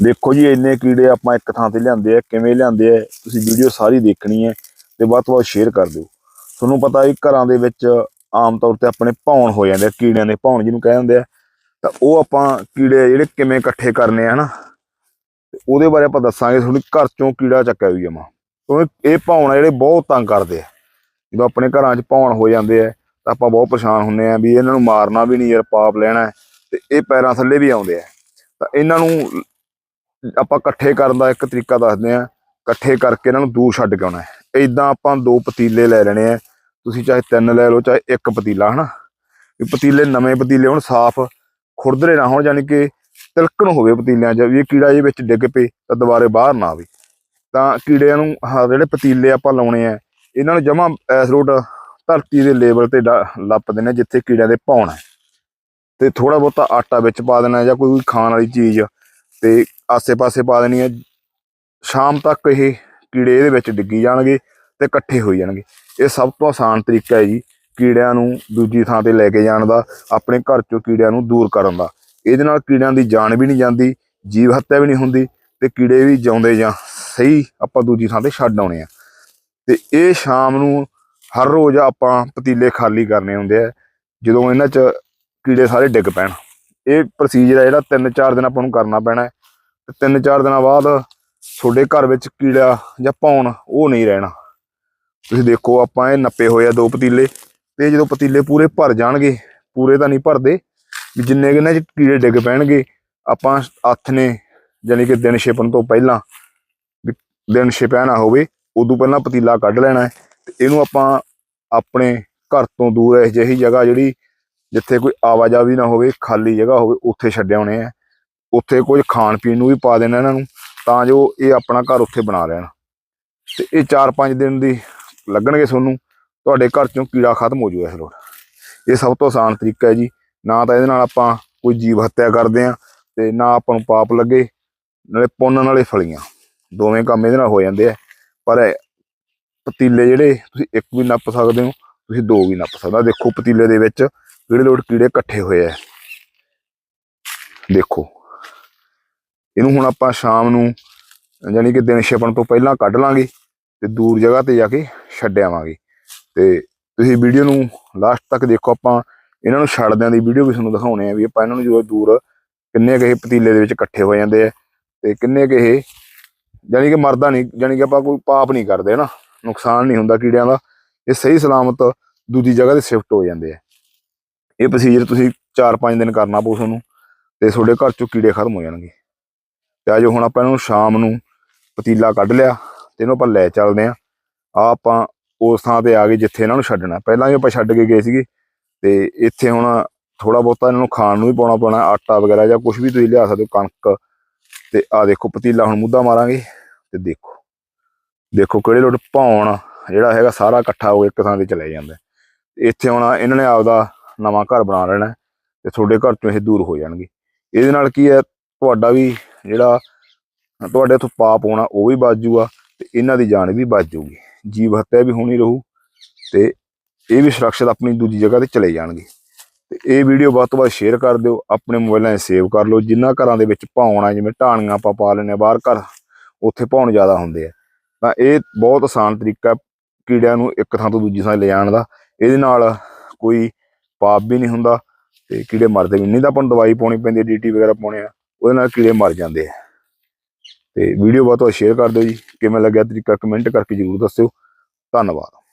ਦੇਖੋ ਜੀ, ਇੰਨੇ ਕੀੜੇ ਆਪਾਂ ਇੱਕ ਥਾਂ ਤੇ ਲਿਆਂਦੇ ਆ, ਕਿਵੇਂ ਲਿਆਂਦੇ ਆ, ਤੁਸੀਂ ਵੀਡੀਓ ਸਾਰੀ ਦੇਖਣੀ ਹੈ ਤੇ ਵੱਧ ਤੋਂ ਵੱਧ ਸ਼ੇਅਰ ਕਰ ਦਿਓ। ਤੁਹਾਨੂੰ ਪਤਾ ਹੈ ਘਰਾਂ ਦੇ ਵਿੱਚ ਆਮ ਤੌਰ ਤੇ ਆਪਣੇ ਭੌਣ ਹੋ ਜਾਂਦੇ ਆ, ਕੀੜਿਆਂ ਦੇ ਭੌਣ ਜਿਹਨੂੰ ਕਹਿੰਦੇ ਆ। ਤਾਂ ਉਹ ਆਪਾਂ ਕੀੜੇ ਜਿਹੜੇ ਕਿਵੇਂ ਇਕੱਠੇ ਕਰਨੇ ਆ, ਹਨਾ? ਤੇ ਉਹਦੇ ਬਾਰੇ ਆਪਾਂ ਦੱਸਾਂਗੇ ਤੁਹਾਨੂੰ ਘਰ ਚੋਂ ਕੀੜਾ ਚੱਕਿਆ ਵੀ ਜਮਾ ਕਿਉਂਕਿ ਇਹ ਭੌਣ ਆ ਜਿਹੜੇ ਬਹੁਤ ਤੰਗ ਕਰਦੇ ਆ। ਜਦੋਂ ਆਪਣੇ ਘਰਾਂ 'ਚ ਭੌਣ ਹੋ ਜਾਂਦੇ ਆ, ਤਾਂ ਆਪਾਂ ਬਹੁਤ ਪਰੇਸ਼ਾਨ ਹੁੰਨੇ ਆ ਵੀ ਇਹਨਾਂ ਨੂੰ ਮਾਰਨਾ ਵੀ ਨਹੀਂ ਯਾਰ, ਪਾਪ ਲੈਣਾ ਹੈ ਤੇ ਇਹ ਪੈਰਾਂ ਥੱਲੇ ਵੀ ਆਉਂਦੇ ਆ। ਤਾਂ ਇਹਨਾਂ ਨੂੰ ਆਪਾਂ ਇਕੱਠੇ ਕਰਨ ਦਾ ਇੱਕ ਤਰੀਕਾ ਦੱਸਦੇ ਆ ਇਕੱਠੇ ਕਰਕੇ ਇਹਨਾਂ ਨੂੰ ਦੂਰ ਛੱਡ ਕੇ ਆਉਣਾ ਹੈ। ਇਦਾਂ ਆਪਾਂ ਦੋ ਪਤੀਲੇ ਲੈ ਲੈਣੇ ਆ, ਤੁਸੀਂ ਚਾਹੇ ਤਿੰਨ ਲੈ ਲਓ, ਚਾਹੇ ਇੱਕ ਪਤੀਲਾ, ਹਨਾ? ਵੀ ਪਤੀਲੇ, ਨਵੇਂ ਪਤੀਲੇ ਹੋਣ, ਸਾਫ਼, ਖੁਰਦਰੇ ਨਾ ਹੋਣ, ਯਾਨੀ ਕਿ ਤਿਲਕਣ ਹੋਵੇ ਪਤੀਲਿਆਂ 'ਚ, ਵੀ ਇਹ ਕੀੜਾ ਜੇ ਵਿੱਚ ਡਿੱਗ ਪਏ ਤਾਂ ਦੁਬਾਰੇ ਬਾਹਰ ਨਾ ਆਵੇ। ਤਾਂ ਕੀੜਿਆਂ ਨੂੰ ਆਹ ਜਿਹੜੇ ਪਤੀਲੇ ਆਪਾਂ ਲਾਉਣੇ ਆ, ਇਹਨਾਂ ਨੂੰ ਜਮਾ ਐਸ ਰੋਡ ਧਰਤੀ ਦੇ ਲੈਵਲ ਤੇ ਡਾ- ਲੱਪਦੇ ਨੇ, ਜਿੱਥੇ ਕੀੜਿਆਂ ਦੇ ਪਾਉਣਾ ਹੈ। ਤੇ ਥੋੜਾ ਬਹੁਤਾ ਆਟਾ ਵਿੱਚ ਪਾ ਦੇਣਾ ਜਾਂ ਕੋਈ ਖਾਣ ਵਾਲੀ ਚੀਜ਼ ਤੇ ਆਸੇ-ਪਾਸੇ ਪਾ ਦੇਣੀ ਹੈ। ਸ਼ਾਮ ਤੱਕ ਇਹ ਕੀੜੇ ਇਹਦੇ ਵਿੱਚ ਡਿੱਗੀ ਜਾਣਗੇ ਤੇ ਇਕੱਠੇ ਹੋਈ ਜਾਣਗੇ। ਇਹ ਸਭ ਤੋਂ ਆਸਾਨ ਤਰੀਕਾ ਹੈ ਜੀ ਕੀੜਿਆਂ ਨੂੰ ਦੂਜੀ ਥਾਂ ਤੇ ਲੈ ਕੇ ਜਾਣ ਦਾ, ਆਪਣੇ ਘਰ ਚੋਂ ਕੀੜਿਆਂ ਨੂੰ ਦੂਰ ਕਰਨ ਦਾ। ਇਹਦੇ ਨਾਲ ਕੀੜਿਆਂ ਦੀ ਜਾਨ ਵੀ ਨਹੀਂ ਜਾਂਦੀ, ਜੀਵ ਹੱਤਿਆ ਵੀ ਨਹੀਂ ਹੁੰਦੀ ਤੇ ਕੀੜੇ ਵੀ ਜਿਉਂਦੇ ਜਾਂ ਸਹੀ ਆਪਾਂ ਦੂਜੀ ਥਾਂ ਤੇ ਛੱਡ ਆਉਣੇ ਆ। ਤੇ ਇਹ ਸ਼ਾਮ ਨੂੰ ਹਰ ਰੋਜ਼ ਆਪਾਂ ਪਤੀਲੇ ਖਾਲੀ ਕਰਨੇ ਹੁੰਦੇ ਆ, ਜਦੋਂ ਇਹਨਾਂ 'ਚ ਕੀੜੇ ਸਾਰੇ ਡਿੱਗ ਪੈਣ। ਇਹ ਪ੍ਰੋਸੀਜਰ ਹੈ ਜਿਹੜਾ 3-4 ਦਿਨ ਆਪਾਂ ਨੂੰ ਕਰਨਾ ਪੈਣਾ ਹੈ ਤੇ 3-4 ਦਿਨਾਂ ਬਾਅਦ ਤੁਹਾਡੇ ਘਰ ਵਿੱਚ ਕੀੜਾ ਜਾਂ ਭੌਣ, ਉਹ ਨਹੀਂ ਰਹਿਣਾ। ਤੁਸੀਂ ਦੇਖੋ, ਆਪਾਂ ਇਹ ਨੱਪੇ ਹੋਏ ਆ ਦੋ ਪਤੀਲੇ, ਤੇ ਜਦੋਂ ਪਤੀਲੇ ਪੂਰੇ ਭਰ ਜਾਣਗੇ, ਪੂਰੇ ਤਾਂ ਨਹੀਂ ਭਰਦੇ, ਵੀ ਜਿੰਨੇ ਕਿ ਇਹਨਾਂ 'ਚ ਕੀੜੇ ਡਿੱਗ ਪੈਣਗੇ, ਆਪਾਂ ਹੱਥ ਨੇ ਯਾਨੀ ਕਿ ਦਿਨ ਛਿਪਣ ਤੋਂ ਪਹਿਲਾਂ ਵੀ ਦਿਨ ਛਿਪਿਆ ਨਾ ਹੋਵੇ, ਉਦੋਂ ਪਹਿਲਾਂ ਪਤੀਲਾ ਕੱਢ ਲੈਣਾ ਹੈ, ਤੇ ਇਹਨੂੰ ਆਪਾਂ ਆਪਣੇ ਘਰ ਤੋਂ ਦੂਰ ਇਹ ਜਿਹੀ ਜਗ੍ਹਾ ਜਿਹੜੀ ਜਿੱਥੇ ਕੋਈ ਆਵਾਜਾਈ ਨਾ ਹੋਵੇ, ਖਾਲੀ ਜਗ੍ਹਾ ਹੋਵੇ, ਉੱਥੇ ਛੱਡ ਆਉਣੇ ਆ। ਉੱਥੇ ਕੁਝ ਖਾਣ ਪੀਣ ਨੂੰ ਵੀ ਪਾ ਦੇਣਾ ਇਹਨਾਂ ਨੂੰ, ਤਾਂ ਜੋ ਇਹ ਆਪਣਾ ਘਰ ਉੱਥੇ ਬਣਾ ਲੈਣ ਤੇ ਇਹ 4-5 ਦਿਨ ਦੀ ਲੱਗਣਗੇ ਤੁਹਾਨੂੰ, ਤੁਹਾਡੇ ਘਰ ਚੋਂ ਕੀੜਾ ਖਤਮ ਹੋ ਜੂਗਾ ਇਸ ਲੋੜ ਇਹ ਸਭ ਤੋਂ ਆਸਾਨ ਤਰੀਕਾ ਹੈ ਜੀ। ਨਾ ਤਾਂ ਇਹਦੇ ਨਾਲ ਆਪਾਂ ਕੋਈ ਜੀਵ ਹੱਤਿਆ ਕਰਦੇ ਆ ਤੇ ਨਾ ਆਪਾਂ ਨੂੰ ਪਾਪ ਲੱਗੇ, ਨਾਲੇ ਪੁੰਨ ਨਾਲੇ ਫਲੀਆਂ। ਦੋਵੇਂ ਕੰਮ ਇਹਦੇ ਨਾਲ ਹੋ ਜਾਂਦੇ ਆ। ਪਰ ਪਤੀਲੇ ਜਿਹੜੇ ਤੁਸੀਂ ਇੱਕ ਵੀ ਨੱਪ ਸਕਦੇ ਹੋ, ਤੁਸੀਂ ਦੋ ਵੀ ਨੱਪ ਸਕਦੇ ਦੇਖੋ ਪਤੀਲੇ ਦੇ ਵਿੱਚ ਕਿਹੜੇ ਲੋੜ ਕੀੜੇ ਇਕੱਠੇ ਹੋਏ ਆ। ਦੇਖੋ। ਇਹਨੂੰ ਹੁਣ ਆਪਾਂ ਸ਼ਾਮ ਨੂੰ ਯਾਨੀ ਕਿ ਦਿਨ ਛਪਣ ਤੋਂ ਪਹਿਲਾਂ ਕੱਢ ਲਾਂਗੇ ਤੇ ਦੂਰ ਜਗ੍ਹਾ ਤੇ ਜਾ ਕੇ ਛੱਡ ਆਵਾਂਗੇ। ਤੇ ਤੁਸੀਂ ਵੀਡੀਓ ਨੂੰ ਲਾਸਟ ਤੱਕ ਦੇਖੋ, ਆਪਾਂ ਇਹਨਾਂ ਨੂੰ ਛੱਡਦਿਆਂ ਦੀ ਵੀਡੀਓ ਵੀ ਤੁਹਾਨੂੰ ਦਿਖਾਉਣੇ ਆ ਵੀ ਆਪਾਂ ਇਹਨਾਂ ਨੂੰ ਜਦੋਂ ਦੂਰ ਕਿੰਨੇ ਕੁ ਇਹ ਪਤੀਲੇ ਦੇ ਵਿੱਚ ਇਕੱਠੇ ਹੋ ਜਾਂਦੇ ਆ ਤੇ ਕਿੰਨੇ ਕੁ ਇਹ ਯਾਨੀ ਕਿ ਮਰਦਾ ਨਹੀਂ ਯਾਨੀ ਕਿ ਆਪਾਂ ਕੋਈ ਪਾਪ ਨਹੀਂ ਕਰਦੇ, ਹਨਾ? ਨੁਕਸਾਨ ਨਹੀਂ ਹੁੰਦਾ ਕੀੜਿਆਂ ਦਾ, ਇਹ ਸਹੀ ਸਲਾਮਤ ਦੂਜੀ ਜਗ੍ਹਾ ਤੇ ਸ਼ਿਫਟ ਹੋ ਜਾਂਦੇ ਆ। ਇਹ ਪ੍ਰੋਸੀਜਰ ਤੁਸੀਂ 4-5 ਦਿਨ ਕਰਨਾ ਪਊ ਤੁਹਾਨੂੰ ਤੇ ਤੁਹਾਡੇ ਘਰ ਚੋਂ ਕੀੜੇ ਖਤਮ ਹੋ ਜਾਣਗੇ। ਤੇ ਆਜੋ ਹੁਣ ਆਪਾਂ ਇਹਨੂੰ ਸ਼ਾਮ ਨੂੰ ਪਤੀਲਾ ਕੱਢ ਲਿਆ ਤੇ ਇਹਨੂੰ ਆਪਾਂ ਲੈ ਚੱਲਦੇ ਆਂ ਆ ਆਪਾਂ ਉਸ ਥਾਂ ਤੇ ਆ ਗਏ ਜਿੱਥੇ ਇਹਨਾਂ ਨੂੰ ਛੱਡਣਾ। ਪਹਿਲਾਂ ਵੀ ਆਪਾਂ ਛੱਡ ਕੇ ਗਏ ਸੀਗੇ ਤੇ ਇੱਥੇ ਹੁਣ ਥੋੜਾ ਬਹੁਤਾ ਇਹਨਾਂ ਨੂੰ ਖਾਣ ਨੂੰ ਵੀ ਪਾਉਣਾ ਪੈਣਾ, ਆਟਾ ਵਗੈਰਾ ਜਾਂ ਕੁਝ ਵੀ ਤੁਸੀਂ ਲਿਆ ਸਕਦੇ ਹੋ, ਕਣਕ। ਤੇ ਆ ਦੇਖੋ ਪਤੀਲਾ ਹੁਣ ਮੁੱਦਾ ਮਾਰਾਂਗੇ ਤੇ ਦੇਖੋ। ਦੇਖੋ ਕਿਹੜੇ ਲੋਟ ਭੌਣ ਜਿਹੜਾ ਹੈਗਾ ਸਾਰਾ ਇਕੱਠਾ ਹੋ ਕੇ ਇੱਕ ਥਾਂ ਤੇ ਚਲੇ ਜਾਂਦਾ ਇੱਥੇ ਹੁਣ ਇਹਨਾਂ ਨੇ ਆਪਦਾ ਨਵਾਂ ਘਰ ਬਣਾ ਲੈਣਾ ਹੈ ਤੇ ਤੁਹਾਡੇ ਘਰ ਚੋਂ ਇਹ ਦੂਰ ਹੋ ਜਾਣਗੇ। ਇਹਦੇ ਨਾਲ ਕੀ ਹੈ, ਤੁਹਾਡਾ ਵੀ ਜਿਹੜਾ ਤੁਹਾਡੇ ਤੋਂ ਪਾਪ ਹੋਣਾ ਉਹ ਵੀ ਬਚ ਜੂਗਾ ਤੇ ਇਹਨਾਂ ਦੀ ਜਾਨ ਵੀ ਬਚ ਜੂਗੀ। ਜੀਵ ਹੱਤਿਆ ਵੀ ਹੋਣੀ ਰਹੂ ਤੇ ਇਹ ਵੀ ਸੁਰੱਖਿਅਤ ਆਪਣੀ ਦੂਜੀ ਜਗ੍ਹਾ ਤੇ ਚਲੇ ਜਾਣਗੇ। ਤੇ ਇਹ ਵੀਡੀਓ ਵੱਧ ਤੋਂ ਵੱਧ ਸ਼ੇਅਰ ਕਰ ਦਿਓ, ਆਪਣੇ ਮੋਬਾਈਲਾਂ 'ਚ ਸੇਵ ਕਰ ਲਓ। ਜਿਨ੍ਹਾਂ ਘਰਾਂ ਦੇ ਵਿੱਚ ਭੌਣ ਆ ਜਿਵੇਂ ਢਾਣੀਆਂ ਆਪਾਂ ਪਾ ਲੈਂਦੇ ਹਾਂ ਬਾਹਰ ਘਰ, ਉੱਥੇ ਭੌਣ ਜ਼ਿਆਦਾ ਹੁੰਦੇ ਆ। ਤਾਂ ਇਹ ਬਹੁਤ ਆਸਾਨ ਤਰੀਕਾ ਕੀੜਿਆਂ ਨੂੰ ਇੱਕ ਥਾਂ ਤੋਂ ਦੂਜੀ ਥਾਂ ਲੈ ਜਾਣ ਦਾ। ਇਹਦੇ ਨਾਲ ਕੋਈ ਪਾਪ ਵੀ ਨਹੀਂ ਹੁੰਦਾ ਤੇ ਕੀੜੇ ਮਰਦੇ ਵੀ ਨਹੀਂ। ਤਾਂ ਆਪਾਂ ਨੂੰ ਦਵਾਈ ਪਾਉਣੀ ਪੈਂਦੀ ਹੈ ਡੀਟੀ ਵਗੈਰਾ ਪਾਉਣੇ ਆ। ਉਹਦੇ ਨਾਲ ਕੀੜੇ ਮਰ ਜਾਂਦੇ ਆ। ਤੇ ਵੀਡੀਓ ਬਹੁਤ ਬਹੁਤ ਸ਼ੇਅਰ ਕਰ ਦਿਓ ਜੀ। ਕਿਵੇਂ ਲੱਗਿਆ ਤਰੀਕਾ ਕਮੈਂਟ ਕਰਕੇ ਜਰੂਰ ਦੱਸਿਓ। ਧੰਨਵਾਦ।